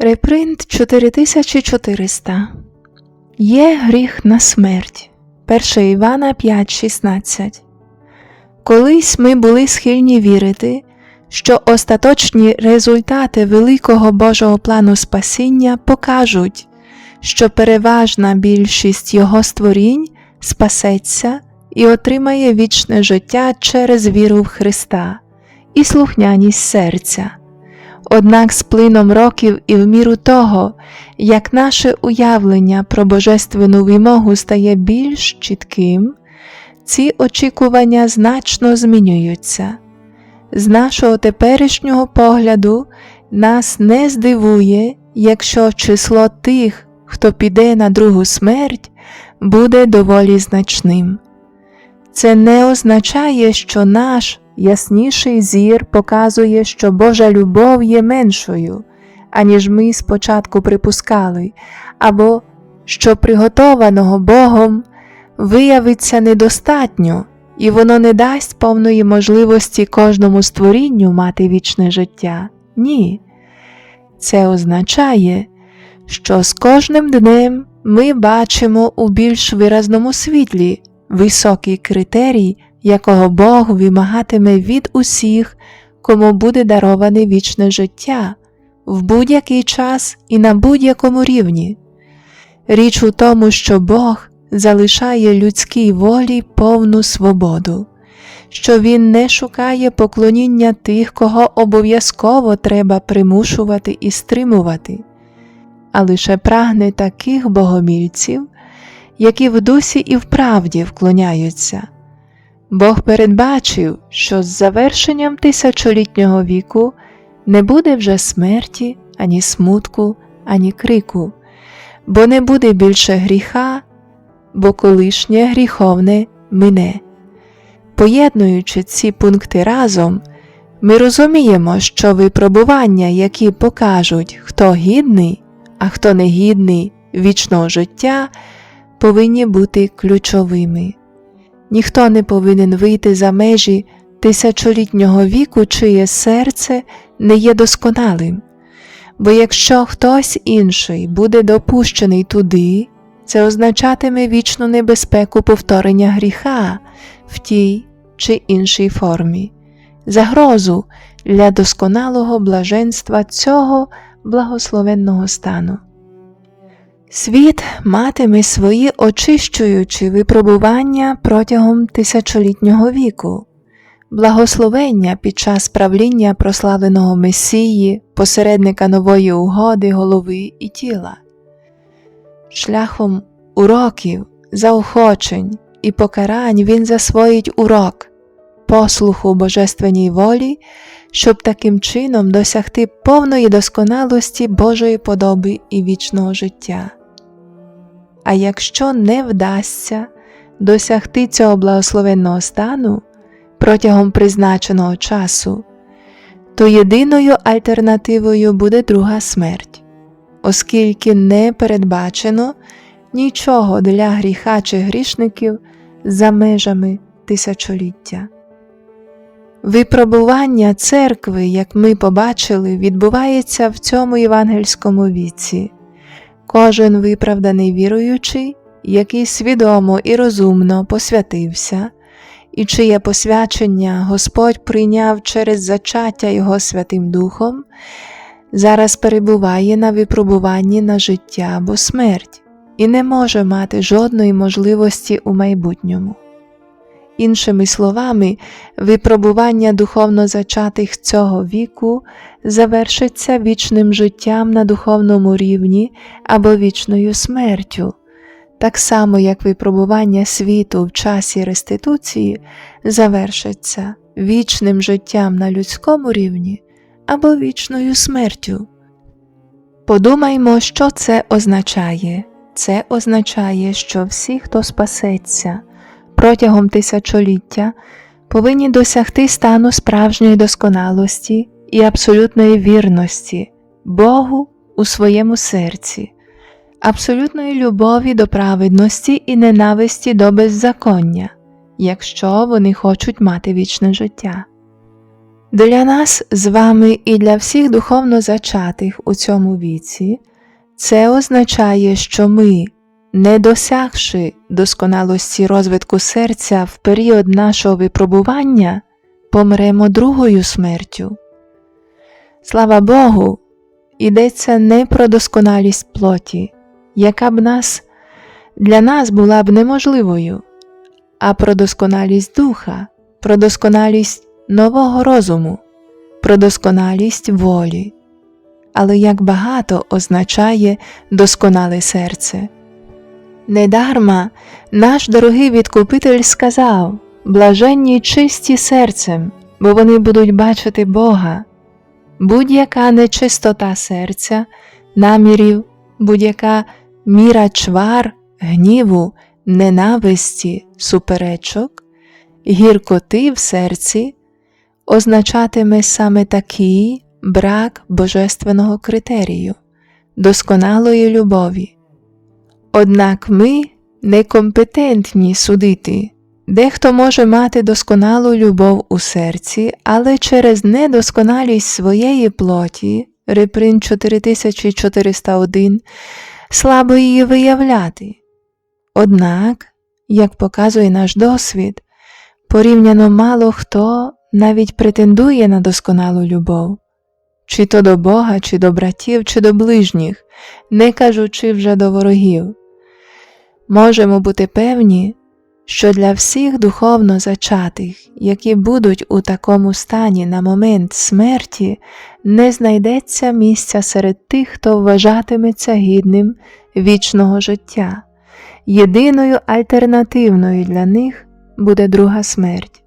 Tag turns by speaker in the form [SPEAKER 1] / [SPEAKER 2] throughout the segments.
[SPEAKER 1] Репринт 4400 Є гріх на смерть. 1 Івана 5.16 Колись ми були схильні вірити, що остаточні результати великого Божого плану спасіння покажуть, що переважна більшість його створінь спасеться і отримає вічне життя через віру в Христа і слухняність серця. Однак з плином років і в міру того, як наше уявлення про божественну вимогу стає більш чітким, ці очікування значно змінюються. З нашого теперішнього погляду нас не здивує, якщо число тих, хто піде на другу смерть, буде доволі значним. Це не означає, що наш ясніший зір показує, що Божа любов є меншою, аніж ми спочатку припускали, або що приготованого Богом виявиться недостатньо, і воно не дасть повної можливості кожному створінню мати вічне життя. Ні. Це означає, що з кожним днем ми бачимо у більш виразному світлі високий критерій, якого Бог вимагатиме від усіх, кому буде дароване вічне життя в будь-який час і на будь-якому рівні. Річ у тому, що Бог залишає людській волі повну свободу, що Він не шукає поклоніння тих, кого обов'язково треба примушувати і стримувати, а лише прагне таких богомільців, які в дусі і в правді вклоняються. Бог передбачив, що з завершенням тисячолітнього віку не буде вже смерті, ані смутку, ані крику, бо не буде більше гріха, бо колишнє гріховне мине. Поєднуючи ці пункти разом, ми розуміємо, що випробування, які покажуть, хто гідний, а хто не гідний вічного життя, повинні бути ключовими. Ніхто не повинен вийти за межі тисячолітнього віку, чиє серце не є досконалим, бо якщо хтось інший буде допущений туди, це означатиме вічну небезпеку повторення гріха в тій чи іншій формі, загрозу для досконалого блаженства цього благословенного стану. Світ матиме свої очищуючі випробування протягом тисячолітнього віку, благословення під час правління прославленого Месії, посередника нової угоди голови і тіла, шляхом уроків, заохочень і покарань він засвоїть урок, послуху божественній волі, щоб таким чином досягти повної досконалості Божої подоби і вічного життя. А якщо не вдасться досягти цього благословенного стану протягом призначеного часу, то єдиною альтернативою буде друга смерть, оскільки не передбачено нічого для гріха чи грішників за межами тисячоліття. Випробування церкви, як ми побачили, відбувається в цьому євангельському віці. Кожен виправданий віруючий, який свідомо і розумно посвятився, і чиє посвячення Господь прийняв через зачаття Його Святим Духом, зараз перебуває на випробуванні на життя або смерть і не може мати жодної можливості у майбутньому. Іншими словами, випробування духовно зачатих цього віку завершиться вічним життям на духовному рівні або вічною смертю, так само як випробування світу в часі реституції завершиться вічним життям на людському рівні або вічною смертю. Подумаймо, що це означає. Це означає, що всі, хто спасеться, протягом тисячоліття повинні досягти стану справжньої досконалості і абсолютної вірності Богу у своєму серці, абсолютної любові до праведності і ненависті до беззаконня, якщо вони хочуть мати вічне життя. Для нас з вами і для всіх духовно зачатих у цьому віці це означає, що ми, не досягши досконалості розвитку серця в період нашого випробування, помремо другою смертю. Слава Богу, йдеться не про досконалість плоті, яка б нас для нас була б неможливою, а про досконалість духа, про досконалість нового розуму, про досконалість волі. Але як багато означає досконале серце. Недарма наш дорогий відкупитель сказав блаженні чисті серцем, бо вони будуть бачити Бога. Будь-яка нечистота серця, намірів, будь-яка міра чвар, гніву, ненависті, суперечок, гіркоти в серці означатиме саме такий брак божественного критерію, досконалої любові. Однак ми некомпетентні судити. Дехто може мати досконалу любов у серці, але через недосконалість своєї плоті, реприн 4401, слабо її виявляти. Однак, як показує наш досвід, порівняно мало хто навіть претендує на досконалу любов, чи то до Бога, чи до братів, чи до ближніх, не кажучи вже до ворогів. Можемо бути певні, що для всіх духовно зачатих, які будуть у такому стані на момент смерті, не знайдеться місця серед тих, хто вважатиметься гідним вічного життя. Єдиною альтернативною для них буде друга смерть.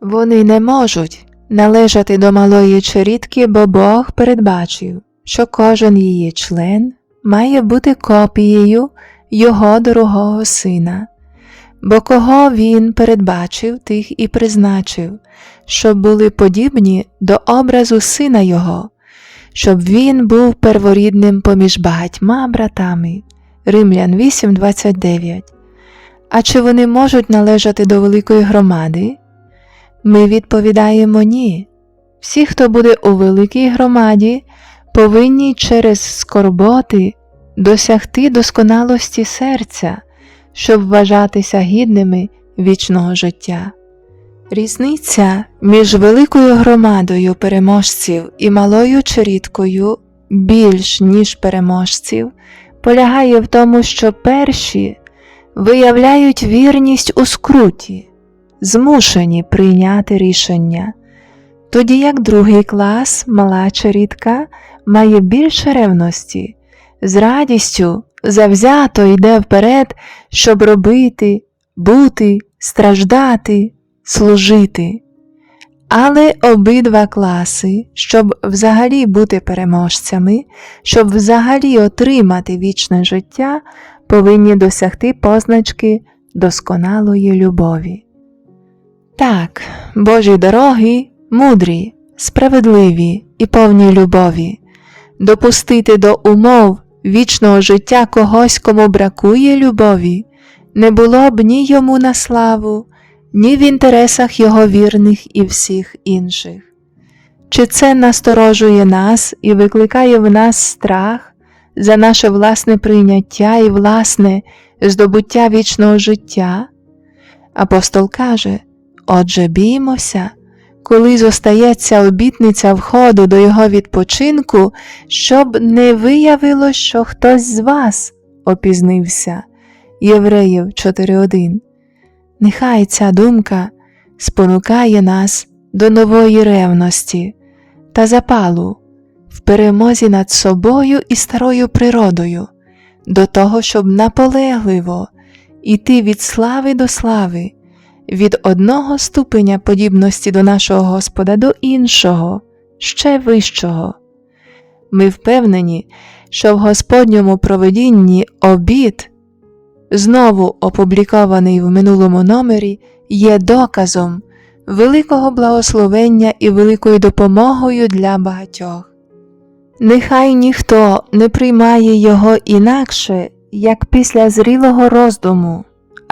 [SPEAKER 1] Вони не можуть належати до малої черідки, бо Бог передбачив, що кожен її член має бути копією його дорогого сина, бо кого він передбачив, тих і призначив, щоб були подібні до образу сина його, щоб він був перворідним поміж багатьма братами. Римлян 8.29. А чи вони можуть належати до великої громади? Ми відповідаємо ні. Всі, хто буде у великій громаді, повинні через скорботи досягти досконалості серця, щоб вважатися гідними вічного життя. Різниця між великою громадою переможців і малою черідкою більш ніж переможців полягає в тому, що перші виявляють вірність у скруті, змушені прийняти рішення, тоді як другий клас, мала черідка, має більше ревності, з радістю завзято йде вперед, щоб робити, бути, страждати, служити. Але обидва класи, щоб взагалі бути переможцями, щоб взагалі отримати вічне життя, повинні досягти позначки досконалої любові. Так, Божі дороги мудрі, справедливі і повні любові, допустити до умов вічного життя когось, кому бракує любові, не було б ні йому на славу, ні в інтересах його вірних і всіх інших. Чи це насторожує нас і викликає в нас страх за наше власне прийняття і власне здобуття вічного життя? Апостол каже Отже, біймося, коли зостається обітниця входу до його відпочинку, щоб не виявилось, що хтось з вас опізнився. Євреїв 4.1 Нехай ця думка спонукає нас до нової ревності та запалу в перемозі над собою і старою природою, до того, щоб наполегливо іти від слави до слави, від одного ступеня подібності до нашого Господа до іншого, ще вищого. Ми впевнені, що в Господньому проведінні обід знову опублікований в минулому номері, є доказом великого благословення і великою допомогою для багатьох. Нехай ніхто не приймає його інакше, як після зрілого роздуму,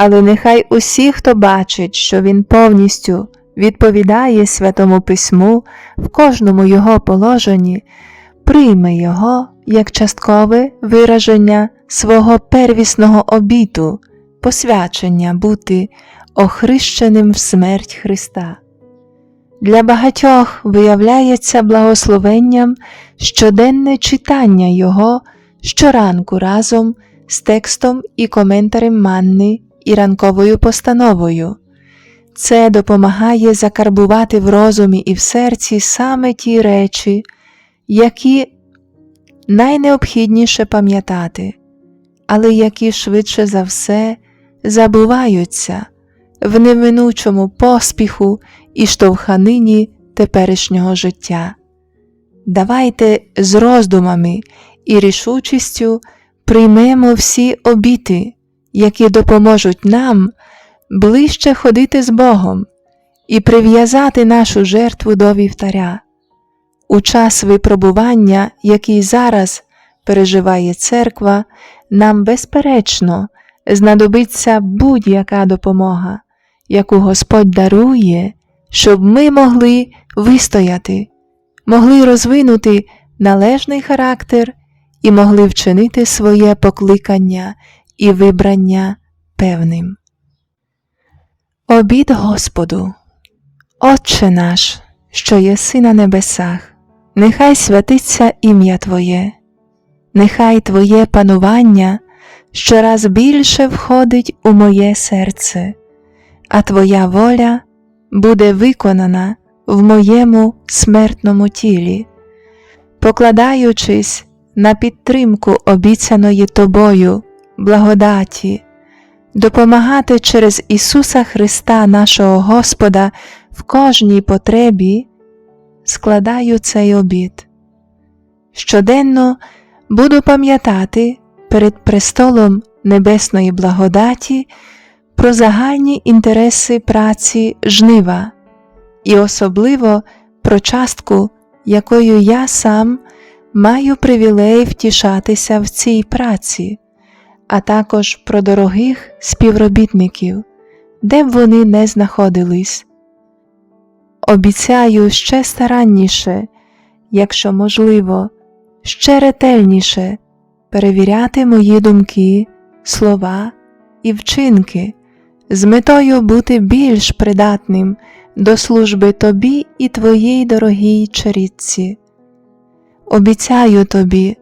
[SPEAKER 1] але нехай усі, хто бачить, що він повністю відповідає Святому Письму в кожному його положенні, прийме його як часткове вираження свого первісного обіту, посвячення бути охрещеним в смерть Христа. Для багатьох виявляється благословенням щоденне читання Його щоранку разом з текстом і коментарем манни і ранковою постановою. Це допомагає закарбувати в розумі і в серці саме ті речі, які найнеобхідніше пам'ятати, але які швидше за все забуваються в неминучому поспіху і штовханині теперішнього життя. Давайте з роздумами і рішучістю приймемо всі обіти, які допоможуть нам ближче ходити з Богом і прив'язати нашу жертву до вівтаря. У час випробування, який зараз переживає церква, нам безперечно знадобиться будь-яка допомога, яку Господь дарує, щоб ми могли вистояти, могли розвинути належний характер і могли вчинити своє покликання і вибрання певним. Обід Господу, Отче наш, що єси на небесах, нехай святиться ім'я Твоє, нехай Твоє панування щораз більше входить у моє серце, а Твоя воля буде виконана в моєму смертному тілі, покладаючись на підтримку обіцяної Тобою благодаті, допомагати через Ісуса Христа нашого Господа в кожній потребі, складаю цей обід. Щоденно буду пам'ятати перед престолом Небесної благодаті про загальні інтереси праці жнива і особливо про частку, якою я сам маю привілей втішатися в цій праці, а також про дорогих співробітників, де б вони не знаходились. Обіцяю ще старанніше, якщо можливо, ще ретельніше перевіряти мої думки, слова і вчинки з метою бути більш придатним до служби тобі і твоїй дорогій чарітці. Обіцяю тобі,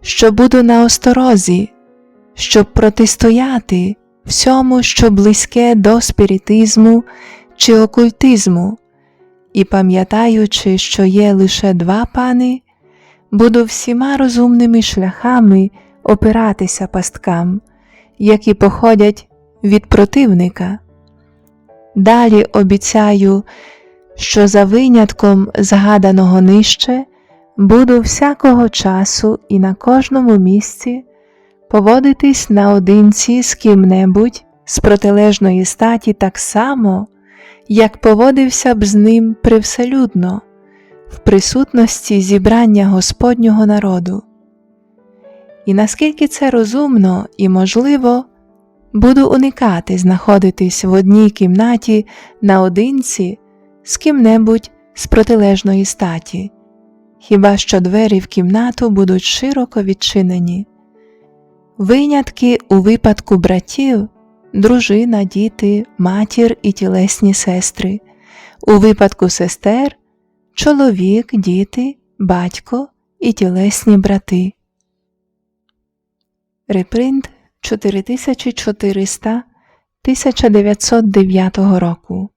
[SPEAKER 1] що буду на осторозі, щоб протистояти всьому, що близьке до спіритизму чи окультизму, і пам'ятаючи, що є лише два пани, буду всіма розумними шляхами опиратися пасткам, які походять від противника. Далі обіцяю, що за винятком згаданого нижче буду всякого часу і на кожному місці поводитись наодинці з ким-небудь з протилежної статі так само, як поводився б з ним привселюдно, в присутності зібрання Господнього народу. І наскільки це розумно і можливо, буду уникати знаходитись в одній кімнаті наодинці з ким-небудь з протилежної статі, хіба що двері в кімнату будуть широко відчинені. Винятки у випадку братів, дружина, діти, матір і тілесні сестри, у випадку сестер, чоловік, діти, батько і тілесні брати. Репринт 4400 1909 року